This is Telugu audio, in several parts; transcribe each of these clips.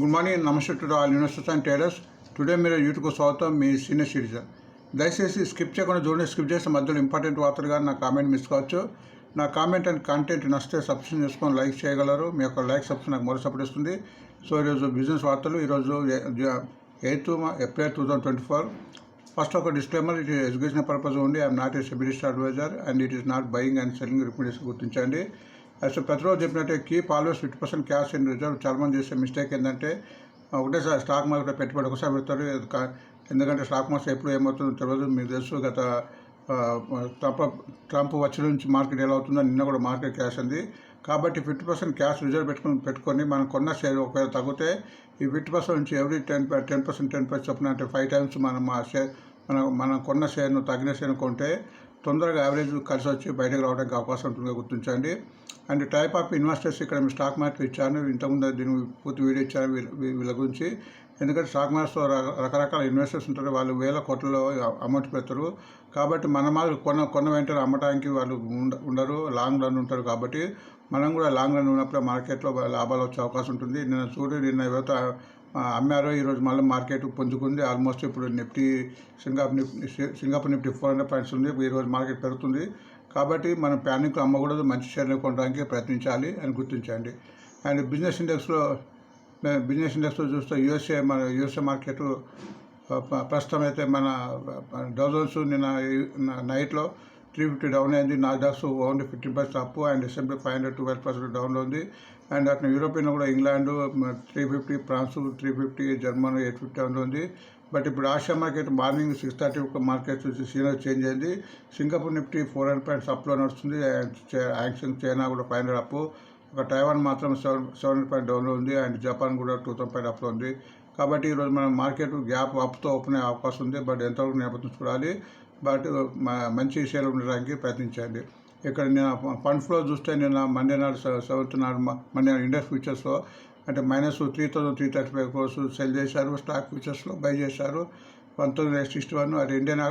గుడ్ మార్నింగ్ నమస్తే to all universities and traders today మీరు యూట్యూబ్ స్వాగతం మీ సీనియర్ సిటిజన్ దయచేసి స్కిప్ చేయకుండా చూడండి స్కిప్ చేసిన మధ్యలో ఇంపార్టెంట్ వార్తలుగా నా కామెంట్ మిస్ కావచ్చు. నా కామెంట్ అండ్ కంటెంట్ నచ్చితే సబ్స్క్రైబ్ చేసుకొని లైక్ చేయగలరు. మీ యొక్క లైక్ సబ్స్క్రైబ్ నాకు మొదటి సపోర్ట్ ఇస్తుంది. సో ఈరోజు బిజినెస్ వార్తలు ఈరోజు eighth April two thousand twenty four first ఒక డిస్క్లైమర్ ఇట్ ఎడ్యుకేషన్ పర్పస్ ఉంది I'm not a SEBI list advisor and it is not buying and selling recommendation గుర్తించండి. అసలు ప్రతిరోజు చెప్పినట్టే keep always fifty percent cash in reserve చాలామంది చేసే మిస్టేక్ ఏంటంటే ఒకటేసారి స్టాక్ మార్కెట్ పెట్టుబడి ఒకసారి పెడతారు. ఎందుకంటే స్టాక్ మార్కెట్ ఎప్పుడు ఏమవుతుందో తెలియదు మీకు తెలుసు గత ట్రంప్ ట్రంప్ వచ్చి నుంచి మార్కెట్ ఎలా అవుతుందో నిన్న కూడా మార్కెట్ క్యాష్ ఉంది కాబట్టి ఫిఫ్టీ పర్సెంట్ క్యాష్ రిజర్వ్ పెట్టుకుని పెట్టుకొని మనం కొన్న షేర్ ఒకవేళ తగ్గితే ఈ ఫిఫ్టీ పర్సెంట్ నుంచి every ten ten percent ten percent చొప్పున అంటే ఫైవ్ టైమ్స్ మనం ఆ షేర్ మనం మనం కొన్న షేర్ను తగిన షేర్ను కొంటే తొందరగా యావరేజ్ కలిసి వచ్చి బయటకు రావడానికి అవకాశం ఉంటుందో గుర్తించండి. అండ్ టైప్ ఆఫ్ ఇన్వెస్టర్స్ ఇక్కడ మీ స్టాక్ మార్కెట్ ఇచ్చాను. ఇంతకుముందు దీని పూర్తి వీడియో ఇచ్చాను వీళ్ళ వీ- వీళ్ళ గురించి. ఎందుకంటే స్టాక్ మార్కెట్లో రకరకాల ఇన్వెస్టర్స్ ఉంటారు. వాళ్ళు వేల కోట్లలో అమౌంట్ పెడతారు. కాబట్టి మన మాదిరి కొన్న కొన్న వెంటనే అమ్మటానికి వాళ్ళు ఉండ- ఉండరు. లాంగ్ రన్ ఉంటారు కాబట్టి మనం కూడా లాంగ్ రన్ ఉన్నప్పుడు మార్కెట్లో లాభాలు వచ్చే అవకాశం ఉంటుంది. నిన్న చూడు నిన్న యువత అమ్మారో ఈరోజు మళ్ళీ మార్కెట్ పుంజుకుంది. ఆల్మోస్ట్ ఇప్పుడు Nifty Singapore Nifty Singapore Nifty four hundred points ఉంది. ఈరోజు మార్కెట్ పెరుగుతుంది. కాబట్టి మనం ప్యానిక్ అమ్మకూడదు. మంచి షేర్లు కొనడానికి ప్రయత్నించాలి అని గుర్తించండి. అండ్ బిజినెస్ ఇండెక్స్లో బిజినెస్ ఇండెక్స్లో చూస్తే యూఎస్ఏ మన యూఎస్ఏ మార్కెట్ ప్రస్తుతం అయితే మన డౌజన్స్ నిన్న నైట్లో త్రీ ఫిఫ్టీ డౌన్ అయింది Nasdaq only fifteen percent up and S&P five hundred twelve percent డౌన్లో ఉంది అండ్ అట్లా యూరోపియన్ కూడా England three fifty France three fifty Germany eight fifty డౌన్లో ఉంది బట్ ఇప్పుడు Asia market morning six thirty ఒక మార్కెట్ వచ్చి సీనియర్ చేంజ్ అయింది. Singapore Nifty four hundred points అప్లో నడుస్తుంది అండ్ చై- చైనా కూడా ఫైవ్ హండ్రెడ్ అప్ ఒక టైవాన్ మాత్రం సెవెన్ సెవెన్ హండ్రెడ్ పాయింట్ డౌన్లో ఉంది అండ్ జపాన్ కూడా టూ థౌసండ్ పాయింట్ అప్లో ఉంది. కాబట్టి ఈరోజు మనం మార్కెట్ గ్యాప్ అప్తో ఓపెన్ అయ్యే అవకాశం ఉంది బట్ ఎంతవరకు నేపథ్యం చూడాలి. బట్ మంచి విషయాలు ఉండడానికి ప్రయత్నించండి. ఇక్కడ నేను ఫండ్ ఫ్లో చూస్తే నిన్న మండే నాడు సెవెంత్ నాడు మండే నాడు ఇండెక్స్ ఫ్యూచర్స్లో. అంటే minus three thousand three thirty five crores sell చేశారు స్టాక్ ఫ్యూచర్స్లో బై చేశారు. పంతొమ్మిది సిక్స్టీ వన్ అది ఇండియన్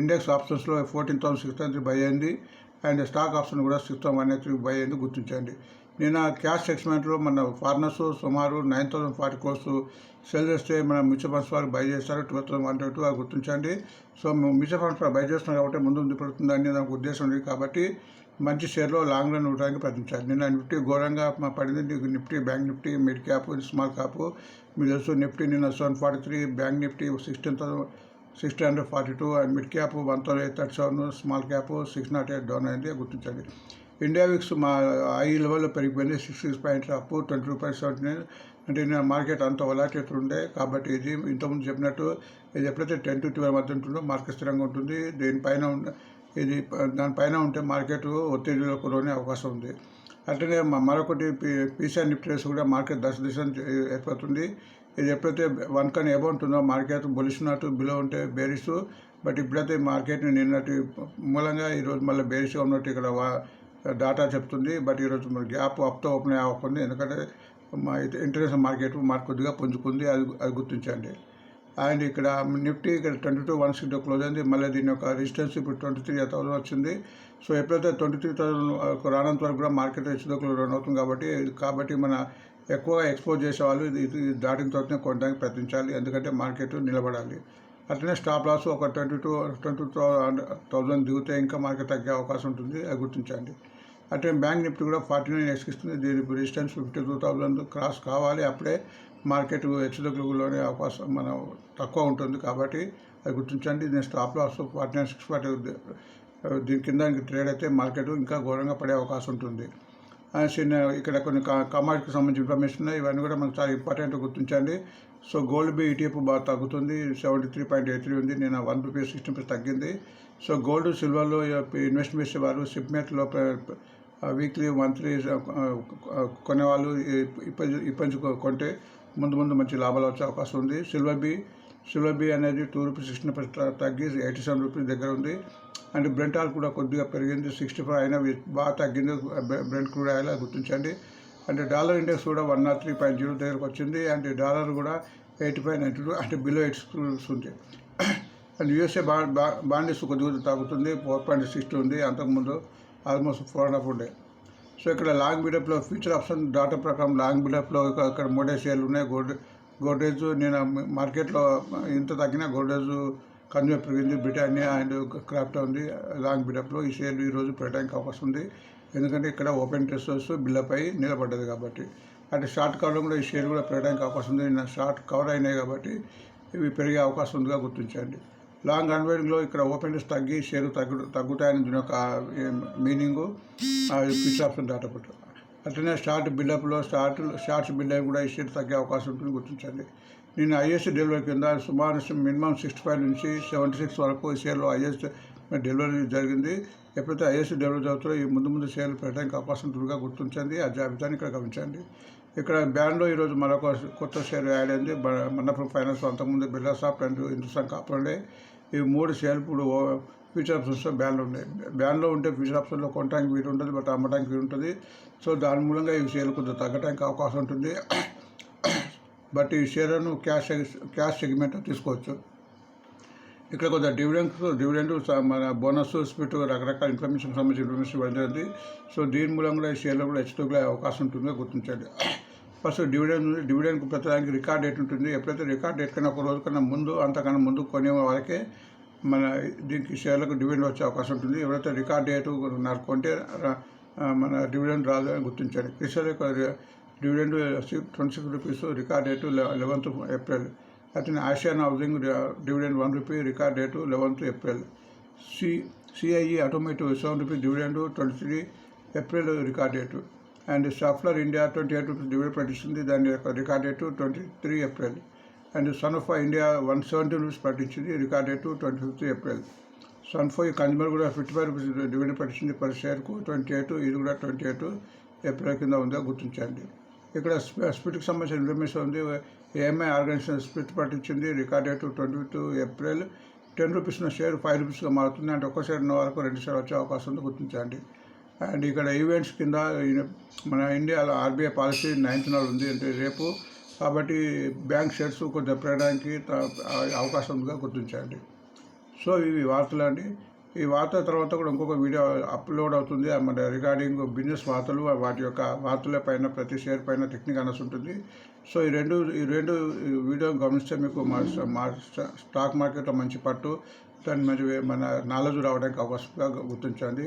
ఇండెక్స్ ఆప్షన్స్లో fourteen thousand six three buy అయింది. అండ్ స్టాక్ ఆప్షన్ కూడా six thousand one three buy అయింది గుర్తించండి. నేను క్యాష్ సెక్స్మెంట్లో మన ఫార్నర్స్ సుమారు nine thousand forty crores sell చేస్తే మన మ్యూచువల్ ఫండ్స్ వారు బై చేస్తారు ట్వెల్వ్ థౌసండ్ వన్ టూ అది గుర్తించండి. సో మ్యూచువల్ ఫండ్స్ వారు బై చేస్తున్నారు కాబట్టి ముందు ముందు అని నాకు ఉద్దేశం ఉంది కాబట్టి మంచి షేర్లో లాంగ్ రన్ ఉండడానికి ప్రయత్నించాలి. నిన్న నిఫ్టీ ఘోరంగా మా పడింది. నీకు Nifty bank Nifty mid cap small cap. మీరు తెలుసు నిఫ్టీ నిన్న seven forty three bank Nifty sixteen thousand sixty hundred forty two and mid cap one thousand eight thirty seven small cap six not eight down అయింది గుర్తించండి. ఇండియా విక్స్ మా ఐ లెవెల్లో పెరిగిపోయింది six six point up twenty two point seventy అంటే నేను మార్కెట్ అంత వలాటేట్ ఉండే. కాబట్టి ఇది ఇంతకుముందు చెప్పినట్టు ఇది ఎప్పుడైతే టెన్ టు ట్వెల్వ్ మధ్య ఉంటుందో మార్కెట్ స్థిరంగా ఉంటుంది. దీనిపైన ఇది దానిపైన ఉంటే మార్కెట్ ఒత్తిడిలో లోనే అవకాశం ఉంది. అట్లనే మ- మరొకటి పీసీఆర్ నిఫ్టీస్ కూడా మార్కెట్ దశ దిశ ఏర్పడుతుంది. ఇది ఎప్పుడైతే వన్ కన్ ఎబో ఉంటుందో మార్కెట్ బొలిసినట్టు బిలో ఉంటే బేరిస్ బట్ ఇప్పుడైతే మార్కెట్ని నిన్నటి మూలంగా ఈరోజు మళ్ళీ బేరిస్గా ఉన్నట్టు ఇక్కడ వా- డాటా చెప్తుంది బట్ ఈరోజు మన గ్యాప్ అప్తో ఓపెన్ అవ్వకుంది ఎందుకంటే మా ఇంటర్నేషనల్ మార్కెట్ మార్క్ కొద్దిగా పుంజుకుంది అది అది గుర్తించండి. అండ్ ఇక్కడ నిఫ్టీ ఇక్కడ twenty two one sixty close అయింది. మళ్ళీ దీని యొక్క రెసిస్టెన్స్ ఇప్పుడు ట్వంటీ త్రీ థౌసండ్ వచ్చింది సో ఎప్పుడైతే ట్వంటీ త్రీ థౌసండ్ రానంత వరకు కూడా మార్కెట్ హెచ్చుదొక్కలు రన్ అవుతుంది కాబట్టి కాబట్టి మన ఎక్కువగా ఎక్స్పోజ్ చేసేవాళ్ళు ఇది ఇది దాటిన తర్వాత కొనడానికి ప్రయత్నించాలి. ఎందుకంటే మార్కెట్ నిలబడాలి. అట్లనే స్టాప్ లాస్ ఒక twenty two twenty two thousand దిగితే ఇంకా మార్కెట్ తగ్గే అవకాశం ఉంటుంది. అది గుర్తించండి. అట్లే బ్యాంక్ నిఫ్టీ కూడా ఫార్టీ నైన్ ఎక్స్కిస్తుంది దీని resistance fifty two thousand cross కావాలి. అప్పుడే మార్కెట్ హెచ్చుదగ్గులోనే అవకాశం మనం తక్కువ ఉంటుంది కాబట్టి అది గుర్తించండి. నేను stop loss forty nine six forty దీని కింద ట్రేడ్ అయితే మార్కెట్ ఇంకా ఘోరంగా పడే అవకాశం ఉంటుంది. అనేసి ఇక్కడ కొన్ని కమాడిటీకి సంబంధించిన ఇన్ఫర్మేషన్ ఉన్నాయి. ఇవన్నీ కూడా మనకు చాలా ఇంపార్టెంట్ గుర్తించండి. సో గోల్డ్ బి ఈటీఎఫ్ బాగా తగ్గుతుంది. Seventy three point eight three ఉంది. నేను వన్ రూపీస్ సిక్స్టీ రూపీస్ తగ్గింది. సో గోల్డ్ సిల్వర్లో ఇన్వెస్ట్ చేసే వారు సిప్మెట్లో వీక్లీ మంత్లీ కొనేవాళ్ళు ఇప్పటి ఇప్పటి కొంటే ముందు ముందు మంచి లాభాలు వచ్చే అవకాశం ఉంది. సిల్వర్ బి సిల్వర్ బి అనేది టూ రూపీస్ సిక్స్టీన్ పర్సెంట్ తగ్గి ఎయిటీ సెవెన్ రూపీస్ దగ్గర ఉంది. అండ్ బ్రెంట్ ఆయిల్ కూడా కొద్దిగా పెరిగింది. సిక్స్టీ ఫైవ్ అయినా బాగా తగ్గింది. బ్రెంట్ క్రూడ్ ఆయిల్ గుర్తించండి. అంటే డాలర్ ఇండెక్స్ కూడా one naught three point zero దగ్గరకు వచ్చింది. అండ్ డాలర్ కూడా ఎయిటీ ఫైవ్ నైంటీ టూ అంటే బిలో ఎయిట్ ఉంది. అండ్ యూఎస్ఏ బా బాండిస్ కొద్దిగా తగ్గుతుంది ఫోర్ పాయింట్ సిక్స్టీ ఉంది. అంతకుముందు ఆల్మోస్ట్ ఫోర్ అండ్ హాఫ్ ఉండే. సో ఇక్కడ లాంగ్ బిడప్లో ఫ్యూచర్ ఆప్షన్ డాటా ప్రకారం లాంగ్ బిడప్లో ఇక్కడ మూడే షేర్లు ఉన్నాయి. గోడ్ గోడ్రేజ్ నేను మార్కెట్లో ఇంత తగ్గినా గోడ్రేజ్ కన్జ్యూమర్ పెరిగింది బ్రిటానియా అండ్ క్రాఫ్ట్ ఉంది. లాంగ్ బిడప్లో ఈ షేర్లు ఈరోజు పెట్టడానికి అవకాశం ఉంది. ఎందుకంటే ఇక్కడ ఓపెన్ టెస్టర్స్ బిల్లపై నిలబడ్డది కాబట్టి. అంటే షార్ట్ కవర్లో కూడా ఈ షేర్ కూడా పెరగడానికి అవకాశం ఉంది. షార్ట్ కవర్ అయినాయి కాబట్టి ఇవి పెరిగే అవకాశం ఉందిగా గుర్తించండి. లాంగ్ అన్వైడ్లో ఇక్కడ ఓపెన్ తగ్గి షేర్ తగ్గు తగ్గుతాయని దీని యొక్క మీనింగు పిచ్ ఆప్షన్ దాటప్పుడు అట్లనే షార్ట్ బిల్డప్లో షార్ట్ షార్ట్స్ బిల్డప్ కూడా ఈ షేర్ తగ్గే అవకాశం ఉంటుంది గుర్తించండి. నేను ఐఎస్ డెలివరీ కింద సుమారు మినిమం సిక్స్టీ ఫైవ్ నుంచి సెవెంటీ సిక్స్ వరకు ఈ షేర్లో ఐఎస్ డెలివరీ జరిగింది. ఎప్పుడైతే ఐఎస్ డెలివరీ జరుగుతుందో ఈ ముందు ముందు షేర్లు పెట్టడానికి అవకాశం ఉంటుందిగా గుర్తించండి. ఆ జాబితాని ఇక్కడ గమనించండి. ఇక్కడ బ్యాండ్లో ఈరోజు మరొక కొత్త షేర్ యాడ్ అయింది. మన్నపురం ఫైనాన్స్ అంతకుముందు బిర్లా సాఫ్ట్ అండ్ హిందుస్థాన్ కాపాడే ఈ మూడు షేర్లు ఇప్పుడు ఫ్యూచర్ ఆప్షన్స్లో బ్యాన్లో ఉన్నాయి బ్యాన్లో ఉంటే ఫ్యూచర్ ఆప్షన్లో కొనడానికి వీలు ఉంటుంది బట్ అమ్మడానికి వీలు ఉంటుంది. సో దాని మూలంగా ఈ షేర్లు కొంచెం తగ్గడానికి అవకాశం ఉంటుంది. బట్ ఈ షేర్లను క్యాష్ క్యాష్ సెగ్మెంట్ తీసుకోవచ్చు. ఇక్కడ కొంత డివిడెండ్స్ డివిడెండ్ మన బోనస్ స్పిట్ రకరకాల ఇన్ఫర్మేషన్ సంబంధించిన ఇన్ఫర్మేషన్ వెళ్ళింది సో దీని మూలంగా కూడా ఈ షేర్లో కూడా హెచ్చుతగ్గే అవకాశం ఉంటుందో గుర్తించండి. ఫస్ట్ డివిడెండ్ డివిడెండ్ ప్రతిదానికి రికార్డ్ డేట్ ఉంటుంది. ఎప్పుడైతే రికార్డ్ డేట్ కన్నా ఒక రోజు కన్నా ముందు అంతకన్నా ముందు కొనే వరకే మన దీనికి షేర్లకు డివిడెండ్ వచ్చే అవకాశం ఉంటుంది. ఎవరైతే రికార్డ్ డేట్ నాకు కొంటే మన డివిడెండ్ రాదు అని గుర్తించండి. క్రిస్టల్ యొక్క dividend twenty six rupees record date eleventh April. అతని Asian housing dividend one rupee record date eleventh April. C CIE automotive seven rupees dividend twenty three April record date. And software India twenty eight rupees dividend ప్రకటించింది దాని యొక్క record date twenty three April and Sanofi India one seventy rupees ప్రకటించింది record date twenty fifth April Sanofi ఈ కన్జ్యూమర్ కూడా ఫిఫ్టీ ఫైవ్ రూపీస్ డివిడెండ్ ప్రకటించింది పర్ షేర్కు ట్వంటీ ఎయిట్ ఇది కూడా ట్వంటీ ఎయిట్ ఏప్రిల్ కింద ఉందో గుర్తించండి. ఇక్కడ స్ప- స్పిట్కి సంబంధించిన ఇన్ఫర్మేషన్ ఉంది. ఏఎంఐ ఆర్గనైజేషన్ స్పిట్ ప్రకటించింది record date twenty two April ten rupees share five రూపీస్గా మారుతుంది. అంటే ఒక్క షేర్ వరకు రెండు షేర్ వచ్చే అవకాశం ఉంది. గుర్తించండి. అండ్ ఇక్కడ ఈవెంట్స్ కింద మన ఇండియాలో ఆర్బీఐ పాలసీ నైన్త్ నాడు ఉంది అంటే రేపు. కాబట్టి బ్యాంక్ షేర్స్ కొంచెం పెరగడానికి అవకాశం ఉందిగా గుర్తించండి. సో ఇవి వార్తలు అండి ఈ వార్త తర్వాత కూడా ఇంకొక వీడియో అప్లోడ్ అవుతుంది. మన రిగార్డింగ్ బిజినెస్ వార్తలు వాటి యొక్క వార్తల పైన ప్రతి షేర్ పైన టెక్నిక్ అనేసి ఉంటుంది. సో ఈ రెండు ఈ రెండు వీడియో గమనిస్తే మీకు మా మా స్టాక్ మార్కెట్లో మంచి పట్టు దాని మంచి మన నాలెడ్జ్ రావడానికి అవకాశంగా గుర్తించండి.